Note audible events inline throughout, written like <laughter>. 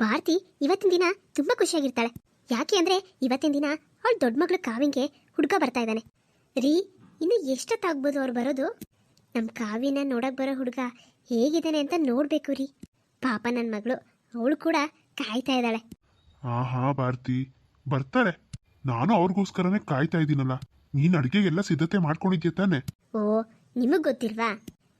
ಭಾರತಿ ಇವತ್ತಿನ ದಿನ ತುಂಬಾ ಖುಷಿಯಾಗಿರ್ತಾಳೆ. ಯಾಕೆ ಅಂದರೆ ಇವತ್ತಿನ ದಿನ ಅವಳು ದೊಡ್ಡ ಮಗಳು ಕಾವಿಂಗೆ ಹುಡುಗ ಬರ್ತಾ ಇದ್ದಾನೆ. ರೀ ಇನ್ನು ಎಷ್ಟೊತ್ತಾಗ್ಬೋದು ಅವ್ರು ಬರೋದು? ನಮ್ಮ ಕಾವಿನ ನೋಡಕ್ ಬರೋ ಹುಡುಗ ಹೇಗಿದ್ದಾನೆ ಅಂತ ನೋಡಬೇಕು ರೀ. ಪಾಪ ನನ್ನ ಮಗಳು ಅವಳು ಕೂಡ ಕಾಯ್ತಾ ಇದ್ದಾಳೆ. ಆಹಾ ಭಾರತಿ ಬರ್ತಾರೆ ನಾನು ಅವ್ರಿಗೋಸ್ಕರನೇ ಕಾಯ್ತಾ ಇದ್ದೀನಲ್ಲ. ನೀನು ಅಡುಗೆಗೆಲ್ಲ ಸಿದ್ಧತೆ ಮಾಡ್ಕೊಂಡಿದ್ಯ ತಾನೆ? ಓ ನಿಮಗ್ ಗೊತ್ತಿಲ್ವಾ?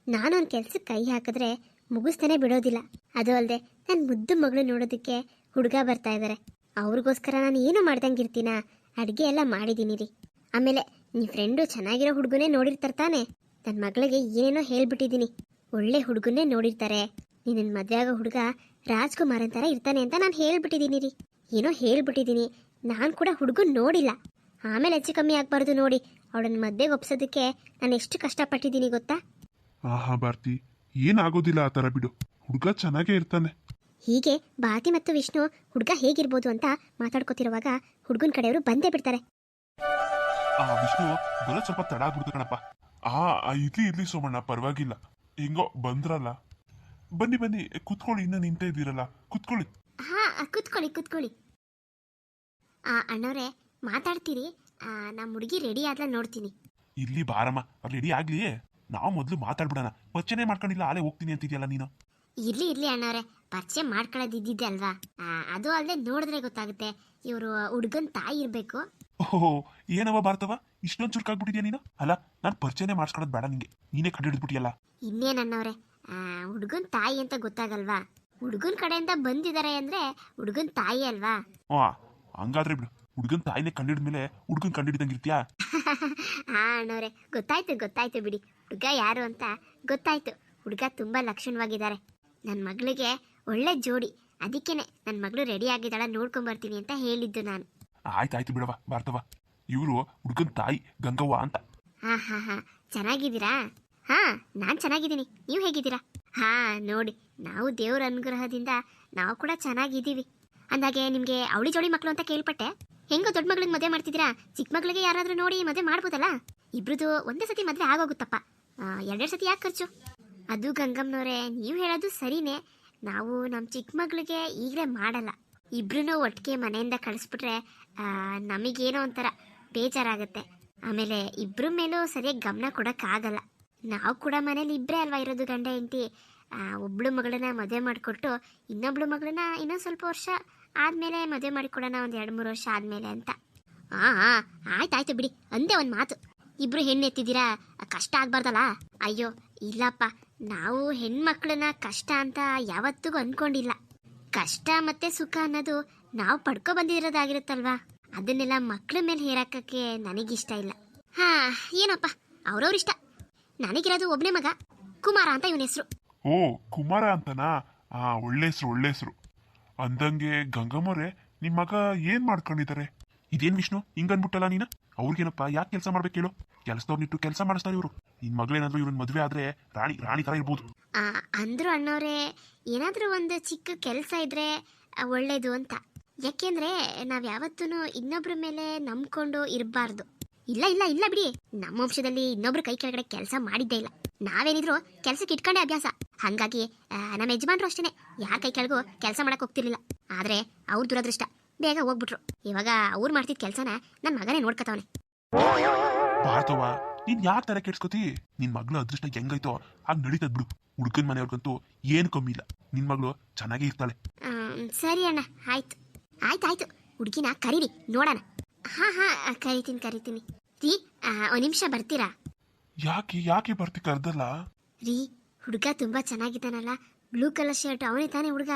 ನಾನೊಂದು ಕೆಲ್ಸಕ್ಕೆ ಕೈ ಹಾಕಿದ್ರೆ ಮುಗಿಸ್ತಾನೆ ಬಿಡೋದಿಲ್ಲ. ಅದು ಅಲ್ಲದೆ ನನ್ನ ಮುದ್ದು ಮಗಳು ನೋಡೋದಕ್ಕೆ ಹುಡುಗ ಬರ್ತಾ ಇದ್ದಾರೆ ಅವ್ರಿಗೋಸ್ಕರ ನಾನು ಏನು ಮಾಡ್ದಂಗಿರ್ತೀನ? ಅಡುಗೆ ಎಲ್ಲ ಮಾಡಿದ್ದೀನಿ ರೀ. ಆಮೇಲೆ ನಿಮ್ಮ ಫ್ರೆಂಡು ಚೆನ್ನಾಗಿರೋ ಹುಡುಗನೇ ನೋಡಿರ್ತಾರೆ ತಾನೆ? ನನ್ನ ಮಗಳಿಗೆ ಏನೇನೋ ಹೇಳ್ಬಿಟ್ಟಿದ್ದೀನಿ ಒಳ್ಳೆ ಹುಡುಗನೇ ನೋಡಿರ್ತಾರೆ. ನಿನ್ನ ಮದುವೆ ಆಗೋ ಹುಡುಗ ರಾಜ್ಕುಮಾರ್ ಅಂತಾರ ಇರ್ತಾನೆ ಅಂತ ನಾನು ಹೇಳ್ಬಿಟ್ಟಿದ್ದೀನಿ ರೀ. ಏನೋ ಹೇಳ್ಬಿಟ್ಟಿದ್ದೀನಿ ನಾನು ಕೂಡ ಹುಡುಗನ್ ನೋಡಿಲ್ಲ. ಆಮೇಲೆ ಹೆಚ್ಚು ಕಮ್ಮಿ ಆಗಬಾರ್ದು ನೋಡಿ. ಅವಳನ್ನ ಮದ್ವೆಗೆ ಒಪ್ಸೋದಕ್ಕೆ ನಾನು ಎಷ್ಟು ಕಷ್ಟಪಟ್ಟಿದ್ದೀನಿ ಗೊತ್ತಾ? ಆಹಾ ಭಾರತಿ ಏನಾಗೋದಿಲ್ಲ ಆ ಥರ ಬಿಡು. ಹುಡುಗ ಚೆನ್ನಾಗೇ ಇರ್ತಾನೆ. ಹೀಗೆ ಭಾರತಿ ಮತ್ತು ವಿಷ್ಣು ಹುಡುಗ ಹೇಗಿರ್ಬೋದು ಅಂತ ಮಾತಾಡ್ಕೋತಿರುವಾಗ ಹುಡುಗನ ಕಡೆಯವರು ಬಂದೇ ಬಿಡ್ತಾರೆ. ಆ ವಿಷ್ಣು ಬರೋ ಸ್ವಲ್ಪ ತಡ ಆಗ್ಬಿಡ್ತು ಕಣಪ್ಪ. ಆ ಆ, ಇರ್ಲಿ ಇರ್ಲಿ ಸೋಮಣ್ಣ ಪರವಾಗಿಲ್ಲ. ಹೆಂಗೋ ಬಂದ್ರಲ್ಲ. ಬನ್ನಿ ಬನ್ನಿ ಕುತ್ಕೊಳ್ಳಿ ಇನ್ನ ನಿಂತ ಇದ್ದೀರಲ್ಲ. ಕುತ್ಕೊಳ್ಳಿ. ಹಾ ಕುತ್ಕೊಳ್ಳಿ ಕುತ್ಕೊಳ್ಳಿ. ಆ ಅಣ್ಣವ್ರೆ ಮಾತಾಡ್ತೀರಿ? ಆ, ನಮ್ಮ ಹುಡುಗಿ ರೆಡಿ ಆದ್ಲ ನೋಡ್ತೀನಿ. ಇಲ್ಲಿ ಬಾರಮ್ಮ ರೆಡಿ ಆಗ್ಲಿ ನಾವು ಮೊದಲು ಮಾತಾಡ್ಬಿಡೋಣ. ಪರಿಚಯನೇ ಮಾಡ್ಕೊಂಡಿಲ್ಲ ಆಲೇ ಹೋಗ್ತೀನಿ ಅಂತಿದ್ಯಲ್ಲ ನೀನು? ಇರ್ಲಿ ಇರ್ಲಿ ಅಣ್ಣವ್ರೆ. ಪರಿಚಯ ಮಾಡ್ಕೊಳ್ಳೋದಿದ್ದಿದ್ದೆ ಅಲ್ವಾ? ಆ, ಅದು ಅಲ್ಲದೆ ನೋಡಿದ್ರೆ ಗೊತ್ತಾಗುತ್ತೆ. ಇವರು ಹುಡುಗನ್ ತಾಯಿ ಇರಬೇಕು. ಓಹೋ ಏನವ ಭಾರತವ ಇಷ್ಟೊಂದು ಚುರುಕಾಗ್ಬಿಟ್ಟಿದ್ಯಾ ನೀನು? ಅಲ್ಲ ನಾನು ಪರಿಚಯನೇ ಮಾಡ್ಸ್ಕೊಳೋದು ಬೇಡ ನಿಂಗೆ. ನೀನೇ ಕಂಡು ಹಿಡಿದ್ಬಿಟ್ಟಿಯಲ್ಲ ಅಣ್ಣವ್ರೆ? ಹುಡುಗನ್ ತಾಯಿ ಅಂತ ಗೊತ್ತಾಗಲ್ವಾ? ಹುಡುಗನ್ ಕಡೆಯಿಂದ ಬಂದಿದ್ದಾರೆ ಅಂದ್ರೆ ಹುಡುಗನ್ ತಾಯಿ ಅಲ್ವಾ? ಹಾ ಹಂಗಾದ್ರೆ ಬಿಡು. ಹುಡುಗನ್ ತಾಯಿನೇ ಕಂಡಿಡಿದ್ಮೇಲೆ ಹುಡುಗನ್ ಕಂಡಿಡ್ದಂಗಿರ್ತೀಯಾ ಹಾ <laughs> ಅಣ್ಣವ್ರೆ ಗೊತ್ತಾಯ್ತು ಗೊತ್ತಾಯ್ತು ಬಿಡಿ. ಹುಡುಗ ಯಾರು ಅಂತ ಗೊತ್ತಾಯ್ತು. ಹುಡುಗ ತುಂಬಾ ಲಕ್ಷಣವಾಗಿದ್ದಾರೆ. ನನ್ನ ಮಗಳಿಗೆ ಒಳ್ಳೆ ಜೋಡಿ. ಅದಕ್ಕೇನೆ ನನ್ನ ಮಗಳು ರೆಡಿ ಆಗಿದ್ದಾಳ ನೋಡ್ಕೊಂಡ್ ಬರ್ತೀನಿ ಅಂತ ಹೇಳಿದ್ದು ನಾನು. ಆಯ್ತಾಯ್ತು ಬಿಡವ ಭಾರತವ ಇವರು ಹುಡುಗನ್ ತಾಯಿ ಗಂಗವ್ವ ಅಂತ. ಹಾ ಹಾ ಹಾ. ಚೆನ್ನಾಗಿದ್ದೀರಾ? ಹಾ ನಾನು ಚೆನ್ನಾಗಿದ್ದೀನಿ. ನೀವು ಹೇಗಿದ್ದೀರಾ? ಹಾ ನೋಡಿ ನಾವು ದೇವ್ರ ಅನುಗ್ರಹದಿಂದ ನಾವು ಕೂಡ ಚೆನ್ನಾಗಿದ್ದೀವಿ. ಅಂದಾಗೆ ನಿಮಗೆ ಅವಳಿ ಜೋಡಿ ಮಕ್ಕಳು ಅಂತ ಕೇಳ್ಪಟ್ಟೆ? ಹೆಂಗೋ ದೊಡ್ಡ ಮಗಳಿಗೆ ಮದುವೆ ಮಾಡ್ತಿದ್ದೀರಾ? ಚಿಕ್ಕ ಮಗಳಿಗೆ ಯಾರಾದರೂ ನೋಡಿ ಮದುವೆ ಮಾಡ್ಬೋದಲ್ಲ? ಇಬ್ರದು ಒಂದೇ ಸತಿ ಮದುವೆ ಆಗೋಗುತ್ತಪ್ಪ. ಎರಡೆರಡು ಸತಿ ಯಾಕೆ ಖರ್ಚು? ಅದು ಗಂಗಮ್ಮನವ್ರೆ, ನೀವು ಹೇಳೋದು ಸರಿನೇ. ನಾವು ನಮ್ಮ ಚಿಕ್ಕ ಮಗಳಿಗೆ ಈಗಲೇ ಮಾಡಲ್ಲ. ಇಬ್ರು ಒಟ್ಟಿಗೆ ಮನೆಯಿಂದ ಕಳಿಸ್ಬಿಟ್ರೆ ನಮಗೇನೋ ಒಂಥರ ಬೇಜಾರಾಗುತ್ತೆ. ಆಮೇಲೆ ಇಬ್ಬರ ಮೇಲೂ ಸರಿಯಾಗಿ ಗಮನ ಕೊಡೋಕ್ಕಾಗಲ್ಲ. ನಾವು ಕೂಡ ಮನೇಲಿ ಇಬ್ಬರೇ ಅಲ್ವಾ ಇರೋದು ಗಂಡ ಹೆಂಡತಿ. ಒಬ್ಳು ಮಗಳನ್ನ ಮದುವೆ ಮಾಡಿಕೊಟ್ಟು ಇನ್ನೊಬ್ಳು ಮಗಳನ್ನ ಇನ್ನೊಂದು ಸ್ವಲ್ಪ ವರ್ಷ ಆದಮೇಲೆ ಮದುವೆ ಮಾಡಿಕೊಡೋಣ ಒಂದು ಎರಡು ಮೂರು ವರ್ಷ ಆದಮೇಲೆ ಅಂತ. ಹಾಂ ಹಾಂ ಆಯ್ತಾಯ್ತು ಬಿಡಿ. ಅಂದೇ ಒಂದು ಮಾತು. ಇಬ್ರು ಹೆಣ್ಣು ಎತ್ತಿದ್ದೀರಾ? ಕಷ್ಟ ಆಗ್ಬಾರ್ದಲ್ಲ? ಅಯ್ಯೋ, ಇಲ್ಲಪ್ಪ. ನಾವು ಹೆಣ್ಮಕ್ಳನ್ನ ಕಷ್ಟ ಅಂತ ಯಾವತ್ತಿಗೂ ಅನ್ಕೊಂಡಿಲ್ಲ. ಕಷ್ಟ ಮತ್ತೆ ಸುಖ ಅನ್ನೋದು ನಾವು ಪಡ್ಕೊ ಬಂದಿರೋದಾಗಿರುತ್ತಲ್ವಾ? ಅದನ್ನೆಲ್ಲ ಮಕ್ಳ ಮೇಲೆ ಹೇರಾಕಕ್ಕೆ ನನಗಿಷ್ಟ ಇಲ್ಲ. ಹಾ, ಏನಪ್ಪ? ಅವ್ರವ್ರ ಇಷ್ಟ. ನನಗಿರೋದು ಒಬ್ನೇ ಮಗ, ಕುಮಾರ ಅಂತ ಇವನ ಹೆಸರು. ಓ, ಕುಮಾರ ಅಂತನಾ? ಆ, ಒಳ್ಳೆ ಹೆಸರು ಒಳ್ಳೆ ಹೆಸರು. ಅಂದಂಗೆ ಗಂಗಮ್ಮವ್ರೆ ನಿಮ್ಮ ಮಗ ಏನ್ ಮಾಡ್ಕೊಂಡಿದ್ದಾರೆ ಇದೇನ್ ವಿಷ್ಣು? ಹಿಂಗನ್ಬಿಟ್ಟಲ್ಲ ನೀನು? ಅವ್ರಿಗೇನಪ್ಪ, ಯಾಕೆ ಕೆಲಸ ಮಾಡ್ಬೇಕು ಹೇಳು? ಕೆಲಸದವ್ರನ್ನಿಟ್ಟು ಕೆಲಸ ಮಾಡಿಸ್ತಾರೆ ಇವರು. ನಿನ್ ಮಗಳೇನಾದ್ರೂ ಇವ್ರನ್ನ ಮದುವೆ ಆದ್ರೆ ರಾಣಿ ರಾಣಿ ತರ ಇರ್ಬೋದು. ಅಂದ್ರು ಅಣ್ಣವ್ರೆ, ಏನಾದ್ರೂ ಒಂದು ಚಿಕ್ಕ ಕೆಲಸ ಇದ್ರೆ ಒಳ್ಳೇದು ಅಂತ. ಯಾಕೆಂದ್ರೆ ನಾವ್ ಯಾವತ್ತೂ ಇನ್ನೊಬ್ರ ಮೇಲೆ ನಂಬ್ಕೊಂಡು ಇರಬಾರ್ದು. ಇಲ್ಲ ಇಲ್ಲ ಇಲ್ಲ ಬಿಡಿ. ನಮ್ಮ ವಂಶದಲ್ಲಿ ಇನ್ನೊಬ್ರ ಕೈ ಕೆಳಗಡೆ ಕೆಲಸ ಮಾಡಿದ್ದೇ ಇಲ್ಲ. ನಾವೇನಿದ್ರು ಕೆಲ್ಸಕ್ಕೆ ಇಟ್ಕೊಂಡೆ ಅಭ್ಯಾಸ. ಹಂಗಾಗಿ ನಮ್ಮ ಯಜಮಾನ್ರು ಅಷ್ಟೇನೆ. ಯಾರ ಕೈ ಕೆಳಗೂ ಕೆಲಸ ಮಾಡಕ್ ಹೋಗ್ತಿರ್ಲಿಲ್ಲ. ಆದ್ರೆ ಅವ್ರ ದುರದೃಷ್ಟ. ಬೇಗ ಹೋಗ್ಬಿಟ್ರು. ಇವಾಗ ಅವ್ರು ಮಾಡ್ತಿದ್ ಕೆಲಸನ ನನ್ನ ಮಗನೇ ನೋಡ್ಕೊತಾವನೆ. ಭಾರತವ ನೀನ್ ಯಾವ ತರ ಕೆಡ್ಸ್ಕೊತಿ? ನಿನ್ ಮಗ್ಳು ಅದೃಷ್ಟ ಹೆಂಗೈತೋ ಹಾಗೆ ನಡೀತದ್ ಬಿಡು. ಹುಡ್ಕನ್ ಮನೆಯವ್ರಿಗಂತೂ ಏನು ಕಮ್ಮಿ ಇಲ್ಲ. ನಿನ್ ಮಗಳು ಚೆನ್ನಾಗೇ ಇರ್ತಾಳೆ. ಆ ಸರಿ ಅಣ್ಣ ಆಯ್ತು. ಆಯ್ತಾಯ್ತು ಹುಡುಗಿನ ಕರೀರಿ ನೋಡಣ. ಹಾ ಹಾ ಕರಿತೀನಿ ಕರಿತೀನಿ. ರೀ ಒಂದ್ ನಿಮಿಷ ಬರ್ತೀರಾ? ಯಾಕೆ ಯಾಕೆ ಬರ್ತಿ ಕರ್ದಲ್ಲ? ರೀ ಹುಡುಗ ತುಂಬಾ ಚೆನ್ನಾಗಿದ್ದಾನಲ್ಲ. ಬ್ಲೂ ಕಲರ್ ಶರ್ಟ್ ಅವನೇ ತಾನೇ ಹುಡುಗ.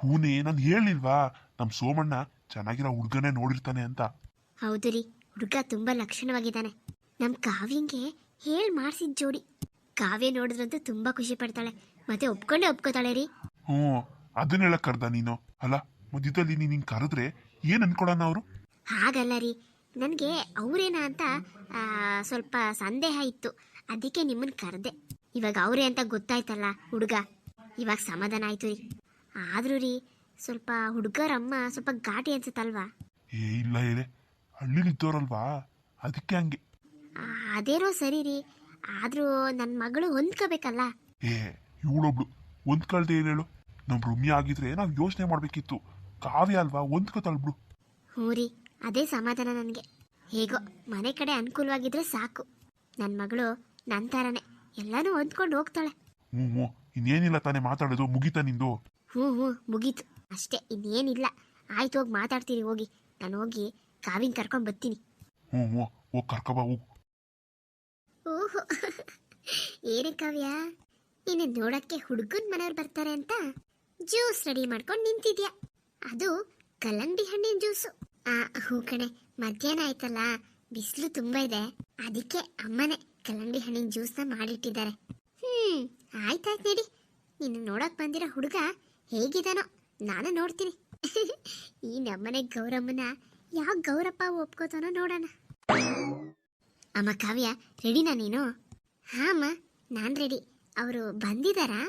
ಹೂನೇ ನಾನು ಹೇಳಿಲ್ವಾ ನಮ್ ಸೋಮಣ್ಣ ಚೆನ್ನಾಗಿರೋ ಹುಡುಗನೇ ನೋಡಿರ್ತಾನೆ ಅಂತ. ಹೌದು ರೀ. ಹುಡುಗ ತುಂಬಾ ಲಕ್ಷಣವಾಗಿದ್ದಾನೆ. ನಮ್ ಕಾವ್ಯಂಗೆ ಹೇಳ್ ಮಾಡ್ಸಿದ್ ಜೋಡಿ. ಕಾವ್ಯ ನೋಡಿದ್ರಂತೂ ತುಂಬಾ ಖುಷಿ ಪಡ್ತಾಳೆ. ಮತ್ತೆ ಒಪ್ಕೊಂಡೆ ಒಪ್ಕೋತಾಳೆ ರೀ. ಹ್ಞೂ ಅದನ್ನೆಲ್ಲ ಕರ್ದ ನೀನು. ಅಲ್ಲ ಮಧ್ಯದಲ್ಲಿ ನೀನ್ ಹಿಂಗ್ ಕರೆದ್ರೆ ಏನ್ ಅನ್ಕೊಳನ ಅವರು? ಹಾಗಲ್ಲ ರೀ. ನನಗೆ ಅವರೇನಾ ಅಂತ ಆ, ಸ್ವಲ್ಪ ಸಂದೇಹ ಇತ್ತು. ಅದಕ್ಕೆ ನಿಮ್ಮನ್ನ ಕರೆದೆ. ಇವಾಗ ಅವರೇ ಅಂತ ಗೊತ್ತಾಯ್ತಲ್ಲ ಹುಡುಗ. ಇವಾಗ ಸಮಾಧಾನ ಆಯ್ತು ರೀ. ಆದ್ರೂ ರೀ ಸ್ವಲ್ಪ ಹುಡುಗರಮ್ಮ ಸ್ವಲ್ಪ ಘಾಟಿ ಅನ್ಸುತ್ತಲ್ವಾ? ಏ ಇಲ್ಲ ಇದೆ ಹಳ್ಳಿಲಿ ಅದಕ್ಕೆ ಹಂಗೆ. ಅದೇನೋ ಸರಿ ರೀ. ಆದ್ರೂ ನನ್ನ ಮಗಳು ಹೊಂದ್ಕೋಬೇಕಲ್ಲ? ಏ ಇವಳೊಬ್ಳು. ಹೊಂದ್ಕೊಳ್ದೆ ಕಳ್ದೆ ಏನ್ ಹೇಳು? ನಮ್ ರಮ್ಯ ಆಗಿದ್ರೆ ನಾವು ಯೋಚನೆ ಮಾಡ್ಬೇಕಿತ್ತು. ಕಾವ್ಯ ಅಲ್ವಾ? ಹೊಂದ್ಕೋತಾಳ್ ಬಿಡು. ಹ್ಞೂ ರೀ. ಅದೇ ಸಮಾಧಾನ ನನಗೆ. ಹೇಗೋ ಮನೆ ಕಡೆ ಅನುಕೂಲವಾಗಿದ್ರೆ ಸಾಕು. ನನ್ನ ಮಗಳು ನನ್ನ ಥರನೇ. ಎಲ್ಲನೂ ಹೊಂದ್ಕೊಂಡು ಹೋಗ್ತಾಳೆ. ಹ್ಞೂ ಹ್ಞೂ. ಇನ್ನೇನಿಲ್ಲ ತಾನೇ ಮಾತಾಡೋದು? ಮುಗಿತಾ ನಿಂದು? ಹ್ಞೂ ಹ್ಞೂ. ಮುಗೀತು. ಅಷ್ಟೇ ಇನ್ನೇನಿಲ್ಲ ಆಯ್ತು ಹೋಗಿ ಮಾತಾಡ್ತೀರಿ ಹೋಗಿ. ನಾನು ಹೋಗಿ ಕಾವಿನ ಕರ್ಕೊಂಡು ಬರ್ತೀನಿ. ಹ್ಞೂ ಹ್ಞೂ. ಹೋಗಿ ಕರ್ಕೊಬಾ ಹೋಗು. ಓಹೋ. ಏನೇ ಕಾವ್ಯ? ನೀನು ನೋಡಕ್ಕೆ ಹುಡುಗನ ಮನೆಯವ್ರು ಬರ್ತಾರೆ ಅಂತ ಜ್ಯೂಸ್ ರೆಡಿ ಮಾಡ್ಕೊಂಡು ನಿಂತಿದ್ಯಾ? ಅದು ಕಲ್ಲಂಗಡಿ ಹಣ್ಣಿನ ಜ್ಯೂಸು. ಆ ಹೂ ಕಣೆ ಮಧ್ಯಾಹ್ನ ಆಯ್ತಲ್ಲ? ಬಿಸಿಲು ತುಂಬಾ ಇದೆ. ಅದಕ್ಕೆ ಅಮ್ಮನೇ ಕಲ್ಲಂಗಡಿ ಹಣ್ಣಿನ ಜ್ಯೂಸ್ನ ಮಾಡಿಟ್ಟಿದ್ದಾರೆ. ಹ್ಮ್ ಆಯ್ತಾಯ್ತು ನಡಿ. ನಿನ್ನ ನೋಡಕ್ ಬಂದಿರೋ ಹುಡುಗ ಹೇಗಿದಾನೋ. ನಾನು ನೋಡ್ತೀನಿ. <laughs> ಈ ನಮ್ಮನೆ ಗೌರಮ್ಮನ ಯಾವ ಗೌರಪ್ಪ ಒಪ್ಕೋತಾನೋ ನೋಡೋಣ. ಅಮ್ಮ ಕಾವ್ಯ ರೆಡಿನಾ ನೀನು? ಹಾ ಅಮ್ಮ, ನಾನು ರೆಡಿ ಅವರು ಬಂದಿದ್ದಾರಾ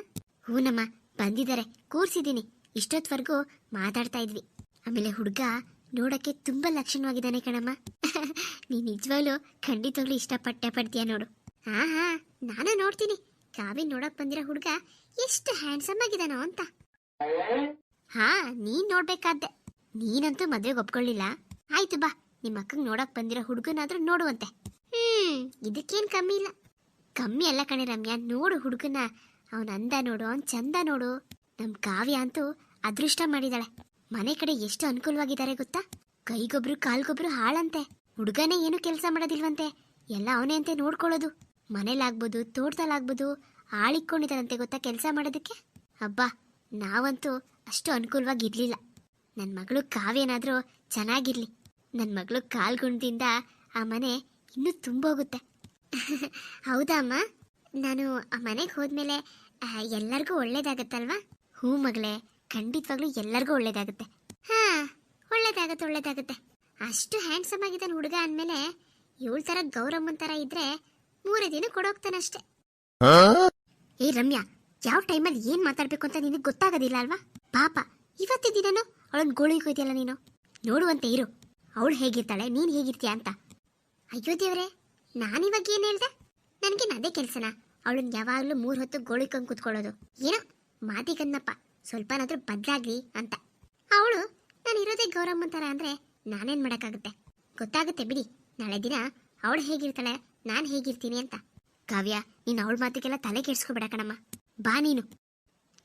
ಹೂನಮ್ಮ, ಬಂದಿದ್ದಾರೆ. ಕೂರ್ಸಿದ್ದೀನಿ. ಇಷ್ಟೊತ್ವರೆಗೂ ಮಾತಾಡ್ತಾ ಇದ್ವಿ. ಆಮೇಲೆ ಹುಡುಗ ನೋಡಕ್ಕೆ ತುಂಬಾ ಲಕ್ಷಣವಾಗಿದ್ದಾನೆ ಕಣಮ್ಮ. <laughs> ನೀ ನಿಜವಾಗ್ಲೂ ಖಂಡಿತವಾಗ್ಲೂ ಇಷ್ಟಪಟ್ಟೆ ಪಡ್ತೀಯ ನೋಡು. ಹಾ ಹಾ, ನಾನು ನೋಡ್ತೀನಿ. ಕಾವ್ಯ ನೋಡಕ್ ಬಂದಿರೋ ಹುಡುಗ ಎಷ್ಟು ಹ್ಯಾಂಡ್ಸಮ್ ಆಗಿದಾನೋ ಅಂತ. ಹಾ, ನೀನ್ ನೋಡ್ಬೇಕಾದ್ದೆ. ನೀನಂತೂ ಮದ್ವೆಗೆ ಒಪ್ಕೊಳ್ಳಿಲ್ಲ. ಆಯ್ತು ಬಾ ನಿಮ್ಮ ಅಕ್ಕಂಗ್ ನೋಡಕ್ ಬಂದಿರೋ ಹುಡುಗನಾದ್ರೂ ನೋಡುವಂತೆ. ಹ್ಮ್, ಇದಕ್ಕೇನ್ ಕಮ್ಮಿ ಇಲ್ಲ. ಕಮ್ಮಿ ಅಲ್ಲ ಕಣೆ ರಮ್ಯಾ, ನೋಡು ಹುಡುಗನ. ಅವನ ಅಂದ ನೋಡು, ಅವನ್ ಚಂದ ನೋಡು. ನಮ್ ಕಾವ್ಯ ಅಂತೂ ಅದೃಷ್ಟ ಮಾಡಿದಾಳೆ. ಮನೆ ಕಡೆ ಎಷ್ಟು ಅನುಕೂಲವಾಗಿದ್ದಾರೆ ಗೊತ್ತಾ? ಕೈಗೊಬ್ರು, ಕಾಲ್ಗೊಬ್ರು ಹಾಳಂತೆ. ಹುಡುಗನೇ ಏನು ಕೆಲಸ ಮಾಡೋದಿಲ್ವಂತೆ. ಎಲ್ಲ ಅವನೇ ಅಂತೆ ನೋಡ್ಕೊಳ್ಳೋದು. ಮನೇಲಾಗ್ಬೋದು, ತೋಟದಲ್ಲಾಗ್ಬೋದು ಆಳಿಕೊಂಡಿದ್ದಾರಂತೆ ಗೊತ್ತಾ ಕೆಲಸ ಮಾಡೋದಕ್ಕೆ? ಅಬ್ಬಾ, ನಾವಂತೂ ಅಷ್ಟು ಅನುಕೂಲವಾಗಿ ಇರ್ಲಿಲ್ಲ. ನನ್ನ ಮಗಳು ಕಾವ್ಯನಾದ್ರೂ ಚೆನ್ನಾಗಿರ್ಲಿ. ನನ್ನ ಮಗಳು ಕಾಲ್ಗುಣದಿಂದ ಆ ಮನೆ ಇನ್ನೂ ತುಂಬೋಗುತ್ತೆ. <laughs> ಹೌದಾ ಅಮ್ಮ? ನಾನು ಆ ಮನೆಗೆ ಹೋದ್ಮೇಲೆ ಎಲ್ಲರಿಗೂ ಒಳ್ಳೇದಾಗತ್ತಲ್ವಾ? ಹೂ ಮಗಳೇ ಖಂಡಿತವಾಗ್ಲೂ ಎಲ್ಲರಿಗೂ ಒಳ್ಳೇದಾಗುತ್ತೆ. ಹಾ ಒಳ್ಳೇದಾಗತ್ತೆ ಒಳ್ಳೇದಾಗುತ್ತೆ. ಅಷ್ಟು ಹ್ಯಾಂಡ್ಸಮ್ ಆಗಿದ್ದಾನೆ ಹುಡುಗ ಅಂದ್ಮೇಲೆ ಇವಳ ಥರ ಗೌರಮ್ಮನ್ ಥರ ಇದ್ರೆ ಮೂರೇ ದಿನ ಕೊಡೋಗ್ತಾನಷ್ಟೇ ಏ ರಮ್ಯಾ ಯಾವ ಟೈಮಲ್ಲಿ ಏನ್ ಮಾತಾಡ್ಬೇಕು ಅಂತ ನಿನಗೆ ಗೊತ್ತಾಗೋದಿಲ್ಲ ಅಲ್ವಾ? ಪಾಪ, ಇವತ್ತೇ ದಿನನು ಅವಳನ್ನ ಗೋಳಿಗೆ ಕೊಯ್ತಿಯಲ್ಲ ನೀನು? ನೋಡುವಂತೆ ಇರು. ಅವಳು ಹೇಗಿರ್ತಾಳೆ, ನೀನು ಹೇಗಿರ್ತೀಯ ಅಂತ. ಅಯ್ಯೋ ದೇವ್ರೆ ನಾನಿವಾಗ ಏನು ಹೇಳ್ದೆ? ನನಗೆ ಅದೇ ಕೆಲಸನ. ಅವಳನ್ನ ಯಾವಾಗಲೂ ಮೂರು ಹೊತ್ತು ಗೋಳಿಕೊಂಡು ಕೂತ್ಕೊಳ್ಳೋದು. ಏನೋ ಮಾತಿಗನ್ನಪ್ಪ, ಸ್ವಲ್ಪನಾದರೂ ಬದಲಾಗ್ಲಿ ಅಂತ. ಅವಳು, ನಾನು ಇರೋದೇ ಗೌರಮ್ಮ ಥರ ಅಂದ್ರೆ ನಾನೇನು ಮಾಡೋಕ್ಕಾಗುತ್ತೆ? ಗೊತ್ತಾಗುತ್ತೆ ಬಿಡಿ. ನಾಳೆ ದಿನ ಅವಳು ಹೇಗಿರ್ತಾಳೆ, ನಾನು ಹೇಗಿರ್ತೀನಿ ಅಂತ. ಕಾವ್ಯ, ನೀನು ಅವಳ ಮಾತಿಗೆಲ್ಲ ತಲೆ ಕೆಡ್ಸ್ಕೊಬೇಡ ಕಣಮ್ಮ. ಬಾ ನೀನು.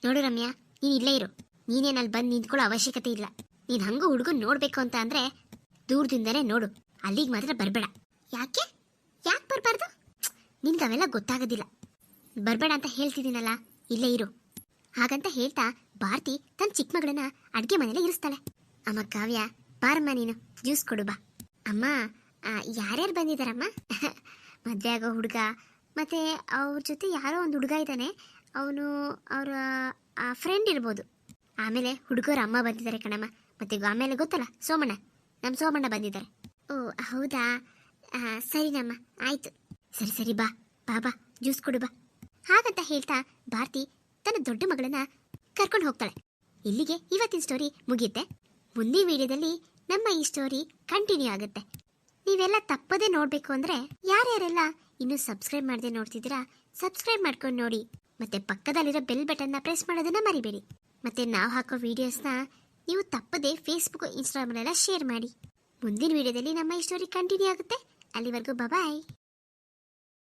ನೋಡು ರಮ್ಯಾ, ನೀನು ಇಲ್ಲೇ ಇರು. ನೀನೇನು ಅಲ್ಲಿ ಬಂದು ನಿಂತ್ಕೊಳ್ಳೋ ಅವಶ್ಯಕತೆ ಇಲ್ಲ. ನೀನು ಹಂಗೂ ಹುಡುಗನ್ ನೋಡ್ಬೇಕು ಅಂತ ಅಂದ್ರೆ ದೂರದಿಂದನೇ ನೋಡು. ಅಲ್ಲಿಗೆ ಮಾತ್ರ ಬರಬೇಡ. ಯಾಕೆ? ಯಾಕೆ ಬರಬಾರ್ದು? ನಿನ್ಗೆ ಅವೆಲ್ಲ ಗೊತ್ತಾಗೋದಿಲ್ಲ. ಬರಬೇಡ ಅಂತ ಹೇಳ್ತಿದ್ದೀನಲ್ಲ, ಇಲ್ಲೇ ಇರು. ಹಾಗಂತ ಹೇಳ್ತಾ ಭಾರತಿ ತನ್ನ ಚಿಕ್ಕ ಮಗಳನ್ನ ಅಡುಗೆ ಮನೆಯಲ್ಲೇ ಇರಿಸ್ತಾಳೆ. ಅಮ್ಮ ಕಾವ್ಯ, ಬಾರಮ್ಮ ನೀನು, ಜ್ಯೂಸ್ ಕೊಡು ಬಾ. ಅಮ್ಮ ಯಾರ್ಯಾರು ಬಂದಿದ್ದಾರಮ್ಮ? <laughs> ಮದುವೆ ಆಗೋ ಹುಡುಗ, ಮತ್ತೆ ಅವ್ರ ಜೊತೆ ಯಾರೋ ಒಂದು ಹುಡುಗ ಇದ್ದಾನೆ. ಅವನು ಅವರ ಫ್ರೆಂಡ್ ಇರ್ಬೋದು. ಆಮೇಲೆ ಹುಡುಗರ ಅಮ್ಮ ಬಂದಿದ್ದಾರೆ ಕಣಮ್ಮ. ಮತ್ತೆ ಆಮೇಲೆ ಗೊತ್ತಲ್ಲ? ಸೋಮಣ್ಣ. ನಮ್ಮ ಸೋಮಣ್ಣ ಬಂದಿದ್ದಾರೆ. ಓ, ಹೌದಾ? ಸರಿನಮ್ಮ. ಆಯ್ತು. ಸರಿ ಸರಿ, ಬಾ. ಬಾ ಬಾ. ಜ್ಯೂಸ್ ಕೊಡು, ಬಾ. ಹಾಗಂತ ಹೇಳ್ತಾ ಭಾರತಿ ತನ್ನ ದೊಡ್ಡ ಮಗಳನ್ನ ಕರ್ಕೊಂಡು ಹೋಗ್ತಾಳೆ. ಇಲ್ಲಿಗೆ ಇವತ್ತಿನ ಸ್ಟೋರಿ ಮುಗಿಯುತ್ತೆ. ಮುಂದಿನ ವಿಡಿಯೋದಲ್ಲಿ ನಮ್ಮ ಈ ಸ್ಟೋರಿ ಕಂಟಿನ್ಯೂ ಆಗುತ್ತೆ. ನೀವೆಲ್ಲ ತಪ್ಪದೇ ನೋಡಬೇಕು ಅಂದ್ರೆ ಯಾರ್ಯಾರೆಲ್ಲ ಇನ್ನೂ ಸಬ್ಸ್ಕ್ರೈಬ್ ಮಾಡದೆ ನೋಡ್ತಿದ್ದೀರಾ ಸಬ್ಸ್ಕ್ರೈಬ್ ಮಾಡ್ಕೊಂಡು ನೋಡಿ. ಮತ್ತೆ ಪಕ್ಕದಲ್ಲಿರೋ ಬೆಲ್ ಬಟನ್ನ ಪ್ರೆಸ್ ಮಾಡೋದನ್ನ ಮರಿಬೇಡಿ. ಮತ್ತೆ ನಾವು ಹಾಕೋ ವಿಡಿಯೋಸ್ನ ನೀವು ತಪ್ಪದೆ ಫೇಸ್ಬುಕ್ ಇನ್ಸ್ಟಾಗ್ರಾಮ್ನೆಲ್ಲ ಶೇರ್ ಮಾಡಿ. ಮುಂದಿನ ವಿಡಿಯೋದಲ್ಲಿ ನಮ್ಮ ಈ ಸ್ಟೋರಿ ಕಂಟಿನ್ಯೂ ಆಗುತ್ತೆ. ಅಲ್ಲಿವರೆಗೂ ಬಾಯ್